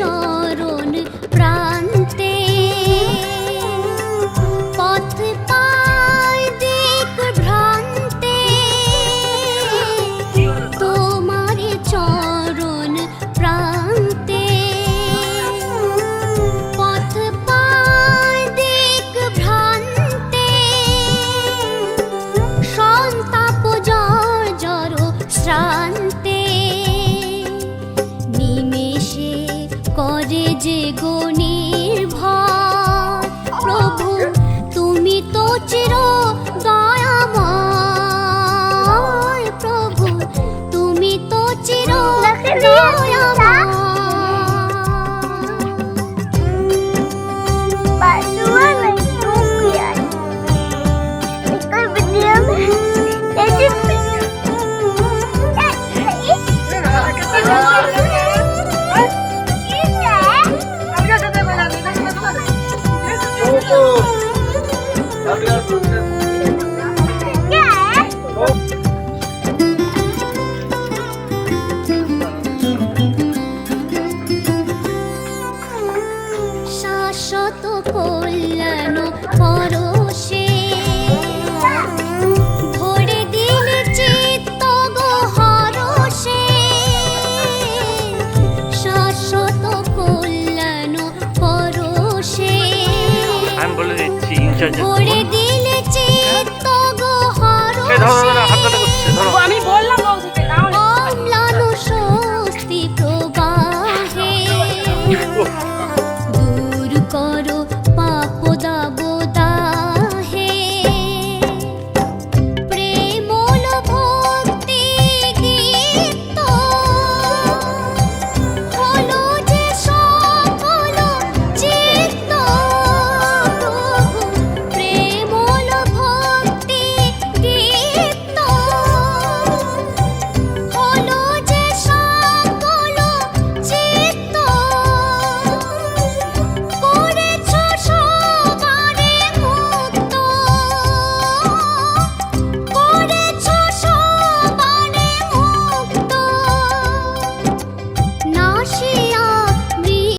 show. যে গো কল্যাণ পরশে ভরে দিলে চিত্ত গো হরষে শাশ্বত কল্যাণ পরশে আমি বলে দিচ্ছি ভরে দিলে চিত্ত গো